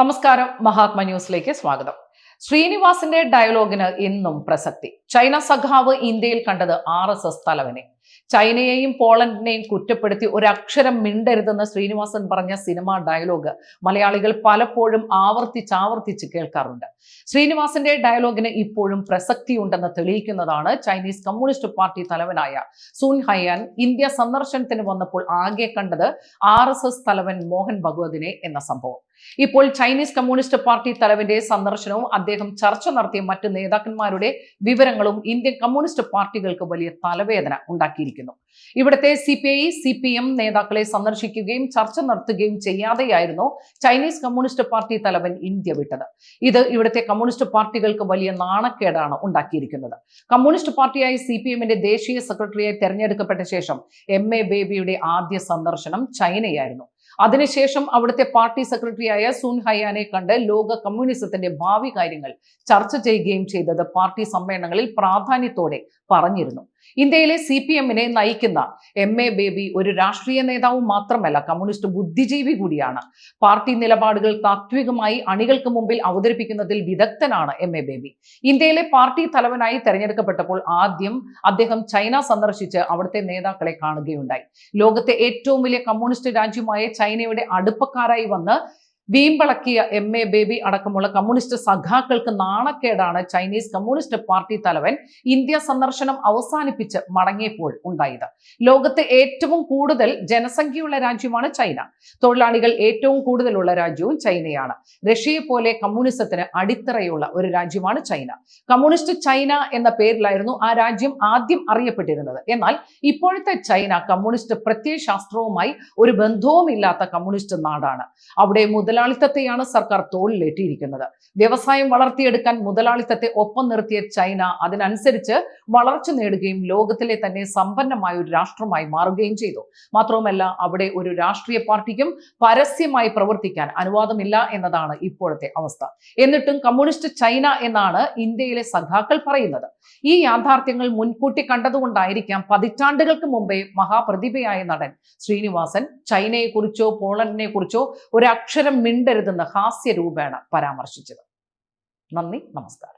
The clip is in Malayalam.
നമസ്കാരം. മഹാത്മ ന്യൂസിലേക്ക് സ്വാഗതം. ശ്രീനിവാസിന്റെ ഡയലോഗിന് ഇന്നും പ്രസക്തി. ചൈന സഖാവ് ഇന്ത്യയിൽ കണ്ടത് ആർ എസ് എസ് തലവനെ. ചൈനയെയും പോളണ്ടിനെയും കുറ്റപ്പെടുത്തി ഒരക്ഷരം മിണ്ടരുതെന്ന് ശ്രീനിവാസൻ പറഞ്ഞ സിനിമാ ഡയലോഗ് മലയാളികൾ പലപ്പോഴും ആവർത്തിച്ചാവർത്തിച്ച് കേൾക്കാറുണ്ട്. ശ്രീനിവാസന്റെ ഡയലോഗിന് ഇപ്പോഴും പ്രസക്തിയുണ്ടെന്ന് തെളിയിക്കുന്നതാണ് ചൈനീസ് കമ്മ്യൂണിസ്റ്റ് പാർട്ടി തലവനായ സുൻ ഹയാൻ ഇന്ത്യ സന്ദർശനത്തിന് വന്നപ്പോൾ ആകെ കണ്ടത് ആർ തലവൻ മോഹൻ ഭഗവതിനെ എന്ന സംഭവം. ഇപ്പോൾ ചൈനീസ് കമ്മ്യൂണിസ്റ്റ് പാർട്ടി തലവന്റെ സന്ദർശനവും അദ്ദേഹം ചർച്ച നടത്തിയ മറ്റു നേതാക്കന്മാരുടെ വിവരങ്ങളും ഇന്ത്യൻ കമ്മ്യൂണിസ്റ്റ് പാർട്ടികൾക്ക് വലിയ തലവേദന ഉണ്ടാക്കിയിരിക്കുന്നു. ഇവിടുത്തെ C P I C P M നേതാക്കളെ സന്ദർശിക്കുകയും ചർച്ച നടത്തുകയും ചെയ്യാതെയായിരുന്നു ചൈനീസ് കമ്മ്യൂണിസ്റ്റ് പാർട്ടി തലവൻ ഇന്ത്യ വിട്ടത്. ഇത് ഇവിടുത്തെ കമ്മ്യൂണിസ്റ്റ് പാർട്ടികൾക്ക് വലിയ നാണക്കേടാണ് ഉണ്ടാക്കിയിരിക്കുന്നത്. കമ്മ്യൂണിസ്റ്റ് പാർട്ടിയായ സി പി എമ്മിന്റെ ദേശീയ സെക്രട്ടറിയായി തെരഞ്ഞെടുക്കപ്പെട്ട ശേഷം എം എ ബേബിയുടെ ആദ്യ സന്ദർശനം ചൈനയായിരുന്നു. അതിനുശേഷം അവിടുത്തെ പാർട്ടി സെക്രട്ടറിയായ സുൻ ഹയാനെ കണ്ട് ലോക കമ്മ്യൂണിസത്തിന്റെ ഭാവി കാര്യങ്ങൾ ചർച്ച ചെയ്യുകയും ചെയ്തത് പാർട്ടി സമ്മേളനങ്ങളിൽ പ്രാധാന്യത്തോടെ പറഞ്ഞിരുന്നു. ഇന്ത്യയിലെ സി പി എമ്മിനെ നയിക്കുന്ന എം എ ബേബി ഒരു രാഷ്ട്രീയ നേതാവ് മാത്രമല്ല കമ്മ്യൂണിസ്റ്റ് ബുദ്ധിജീവി കൂടിയാണ്. പാർട്ടി നിലപാടുകൾ താത്വികമായി അണികൾക്ക് മുമ്പിൽ അവതരിപ്പിക്കുന്നതിൽ വിദഗ്ധനാണ് എം എ ബേബി ഇന്ത്യയിലെ പാർട്ടി തലവനായി തെരഞ്ഞെടുക്കപ്പെട്ടപ്പോൾ ആദ്യം അദ്ദേഹം ചൈന സന്ദർശിച്ച് അവിടുത്തെ നേതാക്കളെ കാണുകയുണ്ടായി. ലോകത്തെ ഏറ്റവും വലിയ കമ്മ്യൂണിസ്റ്റ് രാജ്യമായ ചൈനയുടെ അടുപ്പക്കാരായി വന്ന് വീമ്പളക്കിയ എം എ ബേബി അടക്കമുള്ള കമ്മ്യൂണിസ്റ്റ് സഖാക്കൾക്ക് നാണക്കേടാണ് ചൈനീസ് കമ്മ്യൂണിസ്റ്റ് പാർട്ടി തലവൻ ഇന്ത്യ സന്ദർശനം അവസാനിപ്പിച്ച് മടങ്ങിയപ്പോൾ ഉണ്ടായത്. ലോകത്തെ ഏറ്റവും കൂടുതൽ ജനസംഖ്യയുള്ള രാജ്യമാണ് ചൈന. തൊഴിലാളികൾ ഏറ്റവും കൂടുതലുള്ള രാജ്യവും ചൈനയാണ്. റഷ്യയെ പോലെ കമ്മ്യൂണിസത്തിന് അടിത്തറയുള്ള ഒരു രാജ്യമാണ് ചൈന. കമ്മ്യൂണിസ്റ്റ് ചൈന എന്ന പേരിലായിരുന്നു ആ രാജ്യം ആദ്യം അറിയപ്പെട്ടിരുന്നത്. എന്നാൽ ഇപ്പോഴത്തെ ചൈന കമ്മ്യൂണിസ്റ്റ് പ്രത്യയശാസ്ത്രവുമായി ഒരു ബന്ധവുമില്ലാത്ത കമ്മ്യൂണിസ്റ്റ് നാടാണ്. അവിടെ മുതലാളിത്തത്തെയാണ് സർക്കാർ തോളിലേറ്റിയിരിക്കുന്നത്. വ്യവസായം വളർത്തിയെടുക്കാൻ മുതലാളിത്തത്തെ ഒപ്പം നിർത്തിയ ചൈന അതിനനുസരിച്ച് വളർച്ച നേടുകയും ലോകത്തിലെ തന്നെ സമ്പന്നമായ ഒരു രാഷ്ട്രമായി മാറുകയും ചെയ്തു. മാത്രവുമല്ല അവിടെ ഒരു രാഷ്ട്രീയ പാർട്ടിക്കും പരസ്യമായി പ്രവർത്തിക്കാൻ അനുവാദമില്ല എന്നതാണ് ഇപ്പോഴത്തെ അവസ്ഥ. എന്നിട്ടും കമ്മ്യൂണിസ്റ്റ് ചൈന എന്നാണ് ഇന്ത്യയിലെ സഖാക്കൾ പറയുന്നത്. ഈ യാഥാർത്ഥ്യങ്ങൾ മുൻകൂട്ടി കണ്ടതുകൊണ്ടായിരിക്കാം പതിറ്റാണ്ടുകൾക്ക് മുമ്പേ മഹാപ്രതിഭയായ നടൻ ശ്രീനിവാസൻ ചൈനയെക്കുറിച്ചോ പോളണ്ടിനെ കുറിച്ചോ ഒരക്ഷരം മിണ്ടരുതെന്ന് ഹാസ്യരൂപേണ പരാമർശിച്ചത്. നന്ദി നമസ്കാരം.